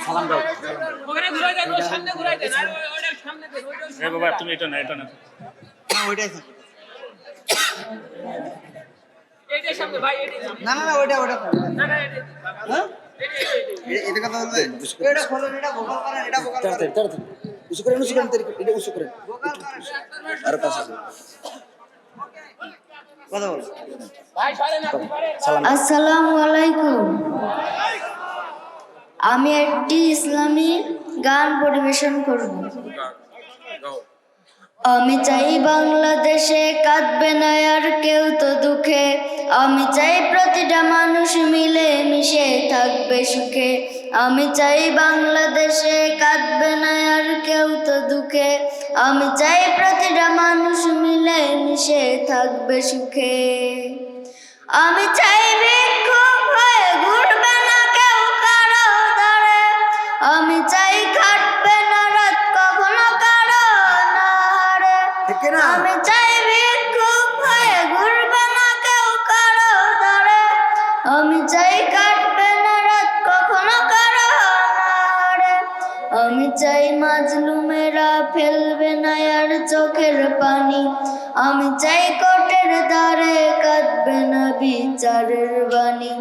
সালাম দাও। ওখানে ঘুরাই দেন ওই সামনে ঘুরাই দেন আর সামনে দেন এ বাবা তুমি এটা না এটা না না ওইটাই থাকবে। এইটার সামনে ভাই এইটাই না না না ওইটা ওইটা না না এইটাই হ্যাঁ? এইটাই, এইটাই। এ- এটা কথা বলবে এটা খোলেন এটা ভোকাল করেন এটা ভোকাল করেন তাড়াতাড়ি তাড়াতাড়ি করেন উঁচু করেন এটা উঁচু করেন ভোকাল পাশে কথা বল। ভাই সরেন আপনি সরেন। সালাম। আসসালামু আলাইকুম। আমি একটি ইসলামী গান পরিবেশন করব। আমি চাই বাংলাদেশে কাঁদবে না আর কেউ তো দুঃখে। আমি চাই প্রতিটা মানুষ মিলে মিশে থাকবে সুখে। আমি চাই বাংলাদেশে কাঁদবে না আর কেউ তো দুঃখে। আমি চাই প্রতিটা মানুষ মিলে মিশে থাকবে সুখে। আমি চাই চাই মাজলুমেরা ফেলবে না আর চোখের পানি। আমি চাই কোটের দ্বারে কাঁদবে না বিচারের বাণী।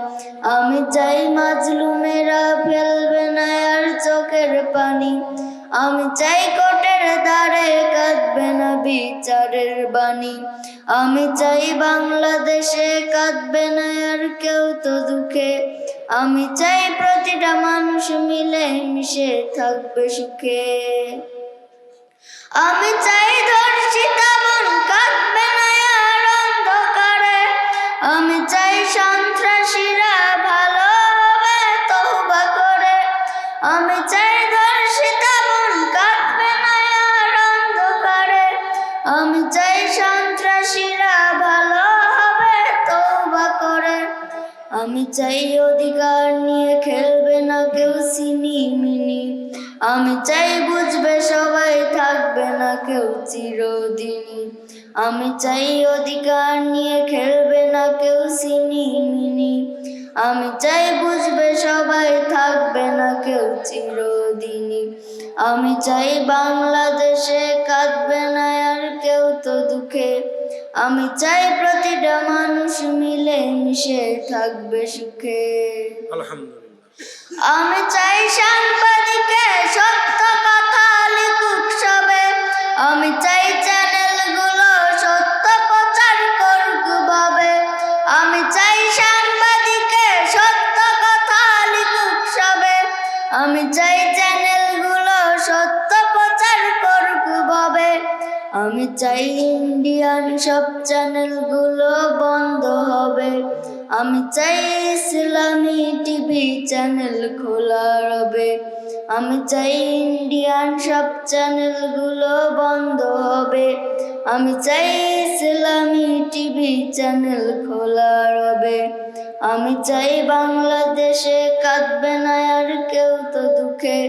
আমি চাই মাজলুমেরা ফেলবে না আর চোখের পানি। আমি চাই কোটের দ্বারে কাঁদবে না বিচারের বাণী। আমি চাই বাংলাদেশে কাঁদবে না আর কেউ তো দুঃখে। আমি চাই প্রতিটা মানুষ মিলে মিশে থাকবে সুখে। আমি চাই ধর্ষিতা মন কাঁদবে না অন্ধকারে। আমি চাই সন্ত্রাসীরা ভালো হবে, তওবা করে। আমি চাই চাই অধিকার নিয়ে খেলবে না কেউ সিনি মিনি। আমি চাই বুঝবে সবাই থাকবে না কেউ চিরদিনই। আমি চাই অধিকার নিয়ে খেলবে না কেউ সিনি মিনি। আমি চাই বুঝবে সবাই থাকবে না কেউ চিরদিনই। আমি চাই বাংলাদেশে কাঁদবে আমি চাই প্রতিটা মানুষ মিলে মিশে থাকবে সুখে। আমি চাই সাংবাদিকে সত্য কথা লিখুক সবে। আমি চাই চ্যানেলগুলো সত্য প্রচার করুক ভাবে। আমি চাই সাংবাদিকে সত্য কথা লিখুক সবে। আমি চাই চ্যানেলগুলো সত্য প্রচার করুক ভাবে। আমি চাই ইন্ডিয়ান সব চ্যানেলগুলো বন্ধ হবে। আমি চাই ইসলামী টিভি চ্যানেল খোলা রবে। আমি চাই ইন্ডিয়ান সব চ্যানেলগুলো বন্ধ হবে। আমি চাই ইসলামী টিভি চ্যানেল খোলা রবে। আমি চাই বাংলাদেশে কাঁদবে না আর কেউ তো দুঃখে।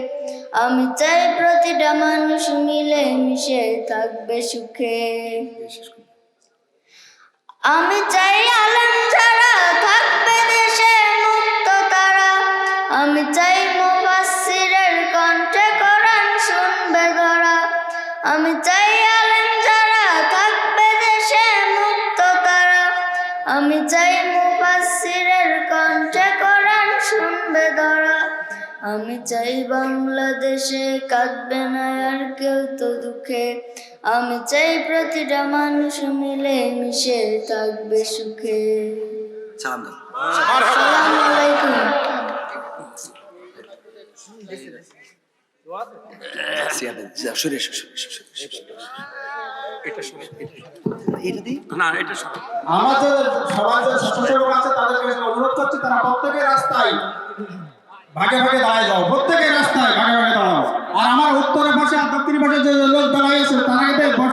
আমি চাই প্রতিটা মানুষ মিলে মিশে থাকবে সুখে। আমি চাই আলম ছাড়া থাকবে দেশে মুক্ত তারা। আমি চাই আমি চাই বাংলাদেশে কাঁদবে না আর কেউ তো দুঃখে। আমি চাই প্রতিটা মানুষ মিলে মিশে থাকবে সুখে। সালাম দাও। আসসালামু আলাইকুম সিয়াদা যা সরে এসো সরে এসো, সরে এসো, সরে এসো। ভাগে ভাগে দাঁড়ায় যাও। প্রত্যেকের রাস্তায় ভাগে ভাগে দাঁড়াও। আর আমার উত্তরে পাশে আর দক্ষিণের পাশে যে লোক দাঁড়ায় আছে